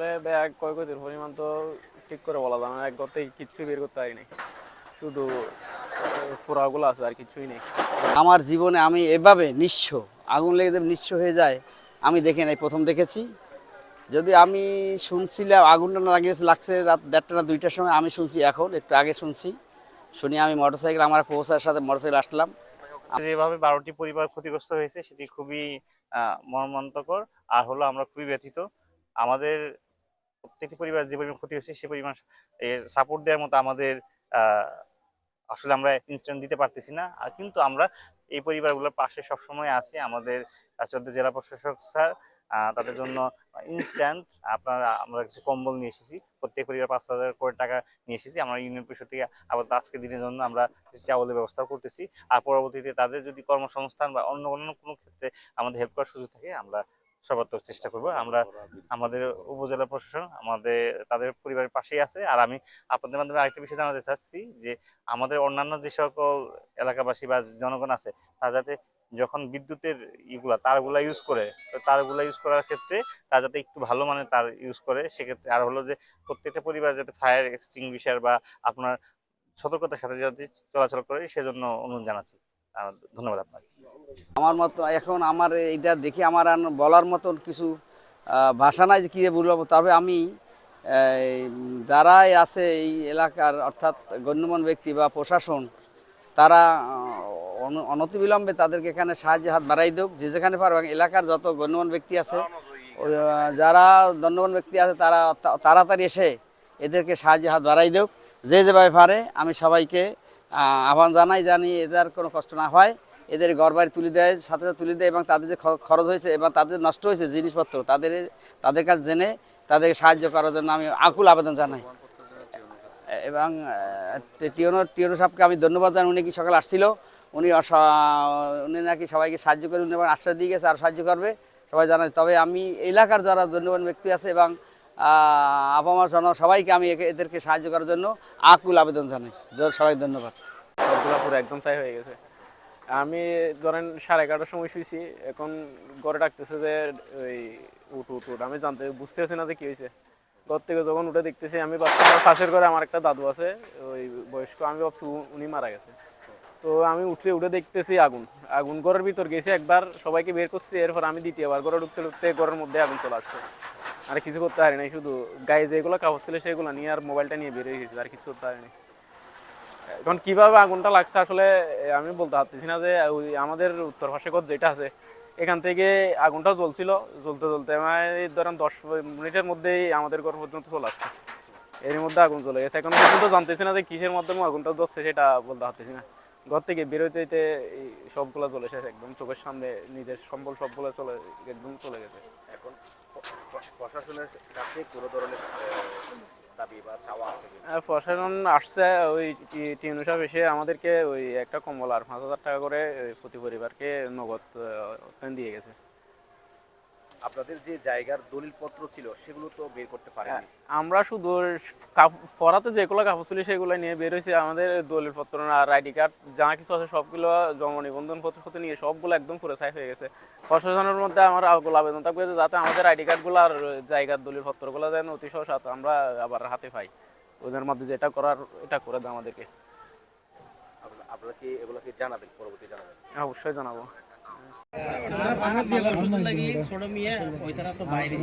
আসলে ব্যাগ কয় ক্ষয়ক্ষতির পরিমাণ তো ঠিক করে বলা যায় না। এক থেকে কিচ্ছু বের করতে পারিনি শুধু ফোড়াগুলো আছে আর কিছুই নেই। আমার জীবনে আমি এভাবে নিঃস্ব আগুন লেগে যে নিঃস্ব হয়ে যায় আমি দেখে নাই প্রথম দেখেছি। যদি আমি শুনছিলাম আগুনটা না লাগিয়েছে লাগছে রাত দেড়টা না দুইটার সময় আমি শুনছি এখন একটু আগে শুনছি। শুনি আমি মোটরসাইকেল আমার পৌঁছার সাথে মোটরসাইকেল আসলাম। যেভাবে বারোটি পরিবার ক্ষতিগ্রস্ত হয়েছে সেটি খুবই মর্মান্তকর। আর হলো আমরা খুবই ব্যথিত। আমাদের প্রত্যেকটি পরিবার যে পরিমাণ ক্ষতি হয়েছে, সে পরিমাণ সাপোর্ট দেওয়ার মতো আমাদের আসলে আমরা ইনস্ট্যান্ট দিতে পারতেছি না। আর কিন্তু আমরা এই পরিবারগুলোর পাশে সবসময় আছি। আমাদের চোদ্দ জেলা প্রশাসক স্যার তাদের জন্য ইনস্ট্যান্ট আপনার, আমরা কিছু কম্বল নিয়ে এসেছি। প্রত্যেক পরিবার পাঁচ হাজার করে টাকা নিয়ে এসেছি। আমরা ইউনিয়ন পরিষদ থেকে আবার আজকে দিনের জন্য আমরা চাউলের ব্যবস্থা করতেছি। আর পরবর্তীতে তাদের যদি কর্মসংস্থান বা অন্য অন্য কোনো ক্ষেত্রে আমাদের হেল্প করার সুযোগ থাকে, আমরা সর্বাত্মক চেষ্টা করব। আমরা আমাদের উপজেলা প্রশাসন আমাদের তাদের পরিবারের পাশেই আছে। আর আমি আপনাদের মাধ্যমে আরেকটা বিষয় জানাতে চাচ্ছি যে আমাদের অন্যান্য যে সকল এলাকাবাসী বা জনগণ আছে তারা যাতে যখন বিদ্যুতের ইগুলা তারগুলা ইউজ করে তো তারগুলা ইউজ করার ক্ষেত্রে তারা যাতে একটু ভালো মানের তার ইউজ করে সেক্ষেত্রে আর হলো যে প্রত্যেকটা পরিবার যাতে ফায়ার এক্সটিংগুইশার বা আপনার সতর্কতার সাথে যাতে চলাচল করে সেজন্য অনুরোধ জানাচ্ছি। ধন্যবাদ আপনাকে। আমার মতো এখন আমার এইটা দেখে আমার আর বলার মতন কিছু ভাষা নাই যে কী বলব। তবে আমি যারাই আছে এই এলাকার, অর্থাৎ গণ্যমান্য ব্যক্তি বা প্রশাসন, তারা অনতিবিলম্বে তাদেরকে এখানে সাহায্যের হাত বাড়াই দেওক যে যেখানে পারবে এলাকার যত গণ্যমান্য ব্যক্তি আছে যারা গণ্যমান্য ব্যক্তি আছে, তারা তাড়াতাড়ি এসে এদেরকে সাহায্যের হাত বাড়াই দেওক যে যেভাবে পারে, আমি সবাইকে আহ্বান জানাই জানি এদের কোনো কষ্ট না হয়। এদের ঘর বাড়ি তুলে দেয় সাথে সাথে তুলে দেয় এবং তাদের যে খরচ হয়েছে এবং তাদের নষ্ট হয়েছে জিনিসপত্র, তাদের তাদের কাছে জেনে তাদেরকে সাহায্য করার জন্য আমি আকুল আবেদন জানাই। এবং টিওনো টিওনো সাহেবকে আমি ধন্যবাদ জানাই, উনি কি সকাল আসছিল? উনি উনি নাকি সবাইকে সাহায্য করে, উনি আশ্বাস দিয়ে গেছে, আর সাহায্য করবে। সবাই জানাই। তবে আমি এলাকার যারা ধন্যবাদ ব্যক্তি আছে এবং আবহাওয়া জন সবাইকে আমি এদেরকে সাহায্য করার জন্য আকুল আবেদন জানাই। সবাই ধন্যবাদ। একদম ছাই হয়ে গেছে। আমি ধরেন সাড়ে এগারোটার সময় শুয়েছি এখন ঘরে ডাকতেছে যে, ওই, উঠ উঠ উঠ। আমি জানতে বুঝতেছি না যে কি হয়েছে ঘর থেকে যখন উঠে দেখতেছি, আমি ভাবছি পাশের ঘরে আমার একটা দাদু আছে, ওই বয়স্ক, আমি ভাবছি উনি মারা গেছে। তো আমি উঠে উঠে দেখতেছি আগুন। আগুন ঘরের ভিতর গেছে, একবার সবাইকে বের করছি, এরপর আমি দ্বিতীয়বার ঘরে ঢুকতে ঢুকতে ঘরের মধ্যে আগুন চলে আসছে। আর কিছু করতে পারি নাই, শুধু গায়ে যেগুলো কাপড় ছিল সেগুলো নিয়ে আর মোবাইলটা নিয়ে বেরিয়ে গেছি, আর কিছু করতে পারিনি এখন কীভাবে আগুনটা লাগছে আসলে আমি বলতে পারতেছি না যে, ওই আমাদের উত্তর ঘর যেটা আছে। এখান থেকে আগুনটা জ্বলছিল, জ্বলতে জ্বলতে এই ধরেন দশ মিনিটের মধ্যেই আমাদের ঘর পর্যন্ত চলে আসছে। এর মধ্যে আগুন চলে গেছে। এখন পর্যন্ত জানতেছি না যে কিসের মাধ্যমে আগুনটা জ্বলছে সেটা বলতে পারতেছি না। ঘর থেকে বেরোতে হইতে সবগুলো চলে শেষ, একদম চোখের সামনে নিজের সম্বল সবগুলো চলে, একদম চলে গেছে। প্রশাসনের ধরনের আহ, প্রশাসন আসছে ওই টিউনু সাহেব এসে আমাদেরকে ওই একটা কম্বল আর পাঁচ হাজার টাকা করে প্রতি পরিবারকে নগদ দিয়ে গেছে। আপনাদের যে জায়গার দলিলপত্র ছিল সেগুলো তো বের করতে পারেনি আমরা শুধু ফরাতে যেগুলো কাপড় ছিল সেগুলো নিয়ে বের হয়েছে। আমাদের দলিল পত্র আর আইডি কার্ড যা কিছু আছে সবগুলো জন্ম নিবন্ধন পত্র নিয়ে সবগুলো একদম পুরো সাই হয়ে গেছে। প্রশাসনের মধ্যে আমার আবেদন থাকবে যে যাতে আমাদের আইডি কার্ডগুলো আর জায়গার দলিল পত্রগুলো যেন অতি সহসাত আমরা আবার হাতে পাই। ওদের মধ্যে যেটা করার এটা করে দেয় আমাদেরকে। আপনারা- আপনারা কি এগুলোকে জানাবেন? পরবর্তী জানাবেন? অবশ্যই জানাব। ছোট মেয়ে ওই তারা তো বাইরে।